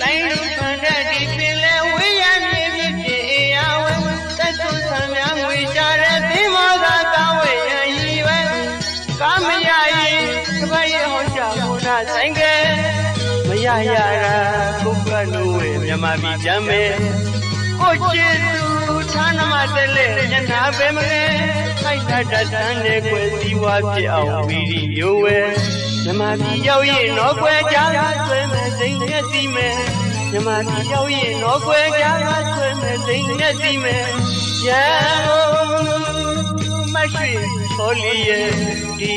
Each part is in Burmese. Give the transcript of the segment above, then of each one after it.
လိုင်းလူထွန်းတဲ့ဒီပင်လဲဝေးရမြေမြစ်ပြင်အေယာဝဲသက်သွဆံများငွေရှာတဲ့သင်္မောသာကောင်းဝေရန်ရီပဲကာမရရင်ကပရဲ့ဟောချဘုရားဆိုင်ကဲမရရတာကုက္ကလူဝေမြမပြည်ကြမ်းမဲကိုချစ်သူဌာနမတလဲညနာပဲမလဲ ခိုက်တာတတ်တန်းနဲ့ကွယ်စီဝါဖြစ်အောင်ဝီရီယိုဝဲမြမပြည်ရောက်ရင်တော့ကွယ်ကြဆွဲမဲ့စိတ်နဲ့စီမဲ့မြမပြည်ရောက်ရင်တော့ကွယ်ကြဆွဲမဲ့စိတ်နဲ့စီမဲ့ရန်ကုန်မရှိတော်လီရဲ့ဒီ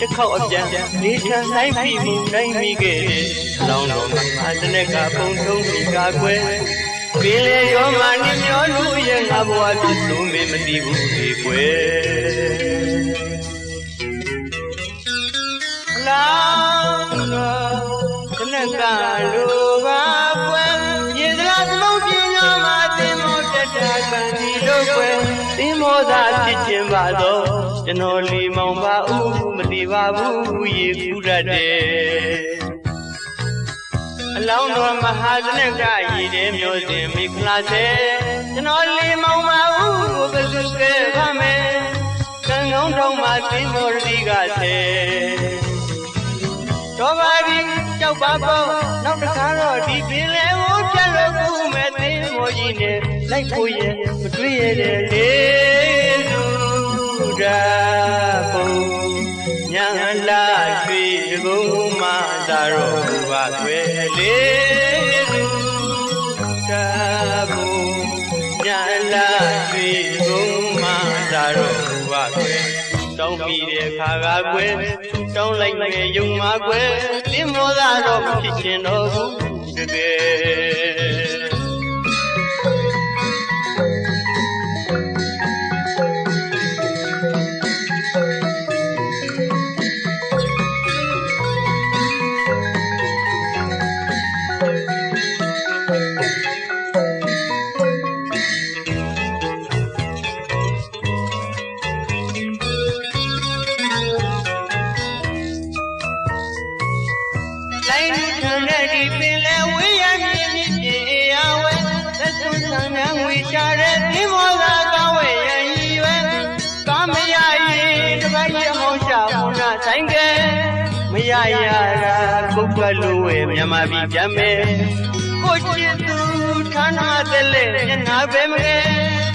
တစ်ခေါက်အပြန်နေထန်တိုင်းပြီမှုတိုင်းမိခဲ့တယ်လောင်းတော်မှာတနေ့ကပုံထုံးပြီးကာကွယ် ပင်လေရောမနှမျောလူရဲ့ငါဘဝဖြစ်လို့မသိဘူးလေကွယ်လောင်းတော်တနေ့ကလူပါကွယ်ရေစရာသမုတ်ပြင်းရမှာသင်မောတက်တာခံဒီလိုကွယ်သင်မောသာဖြစ်ခြင်းပါတော့ကျွန်တော်လီမောင်ပါဦးမတိပါဘူးရေကူးရတယ်အ လောင်းတော်မဟာဇနကရည်တဲ့မျိုးစင်မိခလာစေကျွန်တော်လီမောင်ပါဦးဘယ်သူကဲပါမယ်ကံကောင်းတော်မှာသင်တော်ဒီကစေတော်ပါပြီကြောက်ပါပေါ့နောက်တစ်ခါတော့ဒီပင်လေကိုပြတ်လို့ကူမဲ့သင်မောကြီးနဲ့လိုက်ဖို့ရဲ့မတွေ့ရတဲ့လေလူ ရွှေကုန်းမသာတော့ဘာွယ်လေလူဒါပုံညာလာရွှေကုန်းမသာတော့ဘာွယ်တောင်းပြီးတဲ့ခါကကွယ်တောင်းလိုက်မယ်ယုံမှာကွယ်လင်းမောသာတော့မဖြစ်ချင်တော့ဘူးတ လိုင်းလူထံတဲ့ဒီပင်လဲဝေးရမြင်မြင်ပြင်အေယာဝဲသက်သွန်းဆံများငွေရှာတဲ့သင်္ဘောသာကောင်းဝဲရန်ရီဝဲကာမရရင်တပတ်ရဟောရှာဘုနာဆိုင်ကဲမရရတာကုက္ကလူဝဲမြမပြည်ကြမ်းမဲကိုချစ်သူဌာနတလဲညနာပဲမလဲ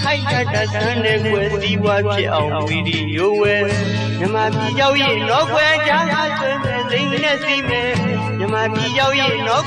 ခိုက်တတ်တဆန်းနဲ့ကွယ်စီဝါဖြစ်အောင်ဝီဒီယိုဝဲမြမပြည်ရောက်ရင်တော့ကွယ်ကြဆွေးမဲ့ စိတ်နဲ့စီမဲ့မြမပြည်ရောက်ရင်တော့